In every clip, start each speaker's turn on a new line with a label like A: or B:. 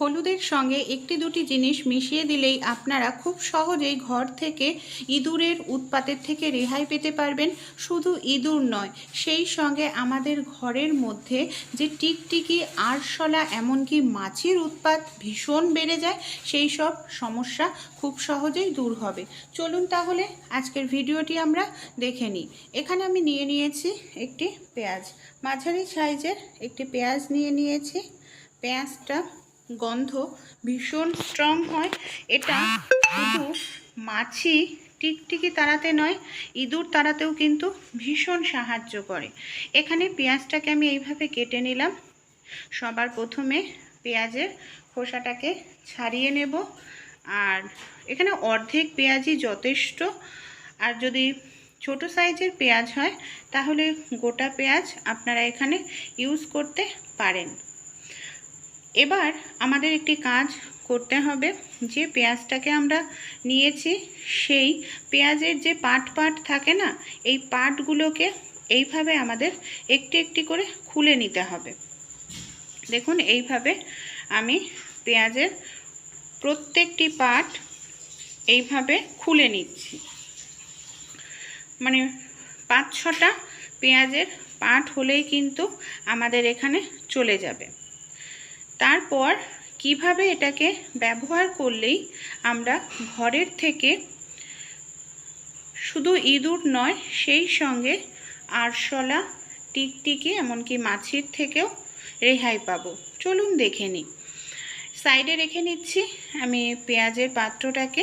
A: হলুদের সঙ্গে একটি দুটি জিনিস মিশিয়ে দিলেই আপনারা খুব সহজেই ঘর থেকে ইঁদুরের উৎপাতের থেকে রেহাই পেতে পারবেন। শুধু ইঁদুর নয়, সেই সঙ্গে আমাদের ঘরের মধ্যে যে টিকটিকি, আরশলা, এমনকি মাছির উৎপাত ভীষণ বেড়ে যায়, সেই সব সমস্যা খুব সহজেই দূর হবে। চলুন তাহলে আজকের ভিডিওটি আমরা দেখে নিই। এখানে আমি নিয়ে নিয়েছি একটি পেঁয়াজ। মাঝারি সাইজের একটি পেঁয়াজ নিয়ে নিয়েছি। পেঁয়াজটা গন্ধ ভীষণ স্ট্রং হয়। এটা শুধু মাছি টিকটিকি তাড়াতে নয়, ইঁদুর তাড়াতেও কিন্তু ভীষণ সাহায্য করে। এখানে পেঁয়াজটাকে আমি এইভাবে কেটে নিলাম। সবার প্রথমে পেঁয়াজের খোসাটাকে ছাড়িয়ে নেব। আর এখানে অর্ধেক পেঁয়াজই যথেষ্ট। আর যদি ছোট সাইজের পেঁয়াজ হয়, তাহলে গোটা পেঁয়াজ আপনারা এখানে ইউজ করতে পারেন। এবার আমাদের একটি কাজ করতে হবে। যে পেঁয়াজটাকে আমরা নিয়েছি, সেই পেঁয়াজের যে পাট পাট থাকে না, এই পাটগুলোকে এইভাবে আমাদের একটি একটি করে খুলে নিতে হবে। দেখুন, এইভাবে আমি পেঁয়াজের প্রত্যেকটি পাট এইভাবে খুলে নিচ্ছি। মানে পাঁচ ছটা পেঁয়াজের পাট হলেই কিন্তু আমাদের এখানে চলে যাবে। তারপর কীভাবে এটাকে ব্যবহার করলেই আমরা ঘরের থেকে শুধু ইঁদুর নয়, সেই সঙ্গে আরশলা, টিকটিকি, এমনকি মাছির থেকেও রেহাই পাবো। চলুন দেখে নিই। সাইডে রেখে নিচ্ছি। আমি পেঁয়াজের পাত্রটাকে।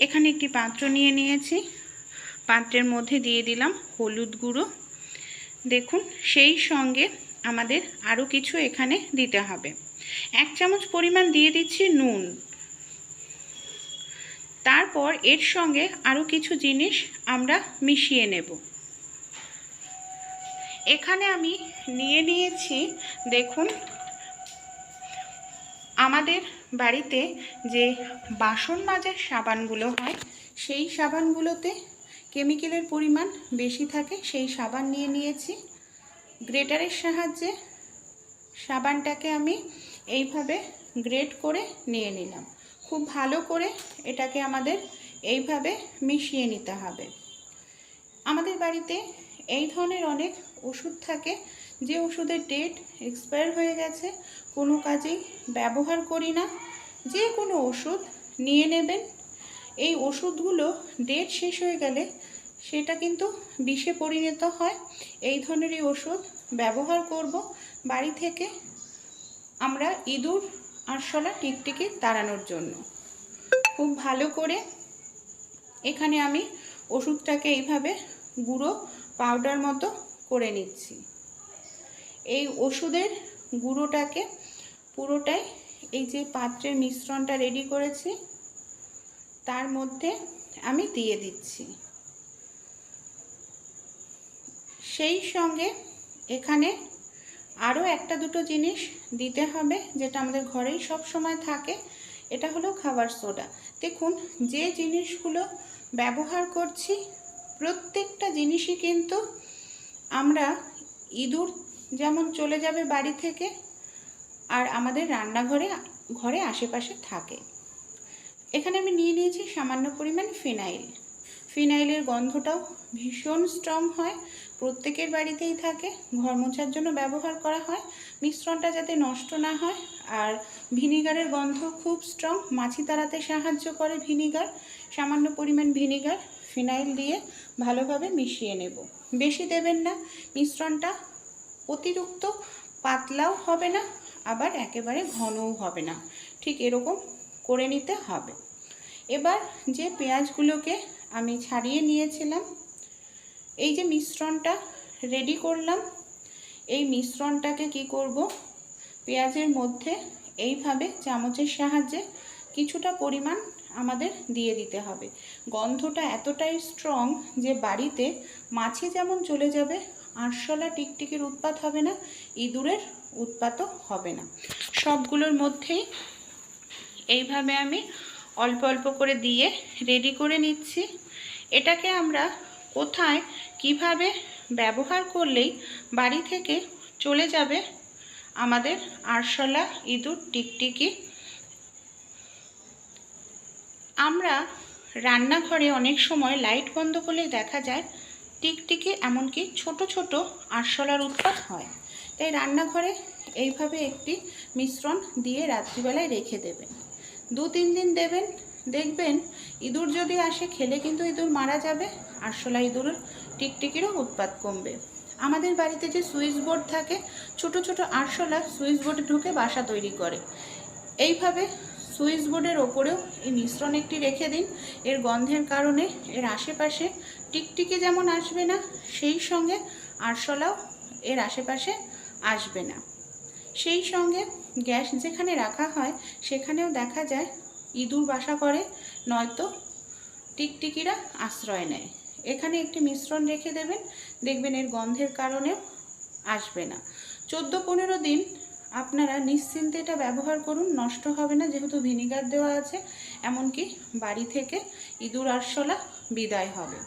A: এখানে একটি পাত্র নিয়ে নিয়েছি। পাত্রের মধ্যে দিয়ে দিলাম হলুদ গুঁড়ো। দেখুন, সেই সঙ্গে আমাদের আরও কিছু এখানে দিতে হবে। এক চামচ পরিমাণ দিয়ে দিচ্ছি নুন। তারপর এর সঙ্গে আরও কিছু জিনিস আমরা মিশিয়ে নেব। এখানে আমি নিয়ে নিয়েছি, দেখুন, আমাদের বাড়িতে যে বাসন মাজার সাবানগুলো হয়, সেই সাবানগুলোতে কেমিক্যালের পরিমাণ বেশি থাকে, সেই সাবান নিয়ে নিয়েছি। গ্রেটারের সাহায্যে সাবানটাকে আমি এইভাবে গ্রেট করে নিয়ে নিলাম। খুব ভালো করে এটাকে আমাদের এইভাবে মিশিয়ে নিতে হবে। আমাদের বাড়িতে এই ধরনের অনেক ওষুধ থাকে, যে ওষুধের ডেট এক্সপায়ার হয়ে গেছে, কোনো কাজেই ব্যবহার করি না। যে কোনো ওষুধ নিয়ে নেবেন। এই ওষুধগুলো ডেট শেষ হয়ে গেলে সেটা কিন্তু বিষে পরিণত হয়। এই ধরনেরই ওষুধ ব্যবহার করব বাড়ি থেকে। আমরা ইঁদুর আরশোলা টিকটিকি তাড়ানোর জন্য। খুব ভালো করে এখানে আমি ওষুধটাকে এইভাবে গুঁড়ো পাউডার মতো করে নিচ্ছি। এই ওষুধের গুঁড়োটাকে পুরোটাই এই যে পাত্রের মিশ্রণটা রেডি করেছি, তার মধ্যে আমি দিয়ে দিচ্ছি। সেই সঙ্গে এখানে আরও একটা দুটো জিনিস দিতে হবে যেটা আমাদের ঘরেই সব সময় থাকে, এটা হলো খাবার সোডা। দেখুন, যে জিনিসগুলো ব্যবহার করছি, প্রত্যেকটা জিনিসই কিন্তু আমরা ইঁদুর যেমন চলে যাবে বাড়ি থেকে, আর আমাদের রান্নাঘরে, ঘরে আশেপাশে থাকে। এখানে আমি নিয়ে নিয়েছি সামান্য পরিমাণ ফিনাইল। ফিনাইলের গন্ধটাও ভীষণ স্ট্রং হয়। প্রত্যেকের বাড়িতেই থাকে। ঘর মোছার জন্য ব্যবহার করা হয়। মিশ্রণটা যাতে নষ্ট না হয়। আর ভিনিগারের গন্ধ খুব স্ট্রং। মাছি তাড়াতে সাহায্য করে ভিনিগার। সামান্য পরিমাণ ভিনিগার, ফিনাইল দিয়ে ভালোভাবে মিশিয়ে নেব। বেশি দেবেন না। মিশ্রণটা অতিরিক্ত পাতলাও হবে না, আবার একেবারে ঘনও হবে না। ঠিক এরকম করে নিতে হবে। এবার যে পেঁয়াজগুলোকে আমি ছাড়িয়ে নিয়েছিলাম। এই যে মিশ্রণটা রেডি করলাম। এই মিশ্রণটাকে কি করব? পেঁয়াজের মধ্যে এইভাবে চামচের সাহায্যে কিছুটা পরিমাণ আমাদের দিয়ে দিতে হবে। গন্ধটা এতটাই স্ট্রং যে বাড়িতে মাছি যেমন চলে যাবে, আরশোলা টিকটিকির উৎপাত হবে না, ইঁদুরের উৎপাতও হবে না। সবগুলোর মধ্যেই এইভাবে আমি অল্প অল্প করে দিয়ে রেডি করে নিচ্ছি। এটাকে আমরা কোথায়, কীভাবে ব্যবহার করলেই বাড়ি থেকে চলে যাবে আমাদের আরশোলা ইঁদুর টিকটিকি। আমরা রান্নাঘরে অনেক সময় লাইট বন্ধ করলে দেখা যায় টিকটিকি এমনকি ছোট ছোট আরশোলার উৎপাদ হয়। তাই রান্নাঘরে এইভাবে একটি মিশ্রণ দিয়ে রাত্রিবেলায় রেখে দেবেন দু তিন দিন দেবেন, দেখবেন। ইঁদুর যদি আসে, খেলে কিন্তু ইঁদুর মারা যাবে আরশোলা ইঁদুরের টিকটিকিরও উৎপাত কমবে। আমাদের বাড়িতে যে সুইচ বোর্ড থাকে, ছোট ছোট আরশোলা সুইচ বোর্ডে ঢুকে বাসা তৈরি করে। এইভাবে সুইচ বোর্ডের ওপরেও এই মিশ্রণ একটি রেখে দিন। এর গন্ধের কারণে এর আশেপাশে টিকটিকি যেমন আসবে না, সেই সঙ্গে আরশোলাও এর আশেপাশে আসবে না। সেই সঙ্গে গ্যাস যেখানে রাখা হয়, সেখানেও দেখা যায় ইঁদুর বাসা করে, নয়তো টিকটিকিরা আশ্রয় নেয়। এখানে একটি মিশ্রণ রেখে দেবেন, দেখবেন এর গন্ধের কারণেও আসবে না। চোদ্দ পনেরো দিন আপনারা নিশ্চিন্তে এটা ব্যবহার করুন, নষ্ট হবে না, যেহেতু ভিনিগার দেওয়া আছে, এমনকি বাড়ি থেকে ইঁদুর আরশোলা বিদায় হবে।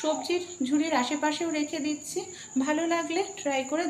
A: সবজির ঝুড়ির আশেপাশেও রেখে দিচ্ছি, ভালো লাগলে ট্রাই করে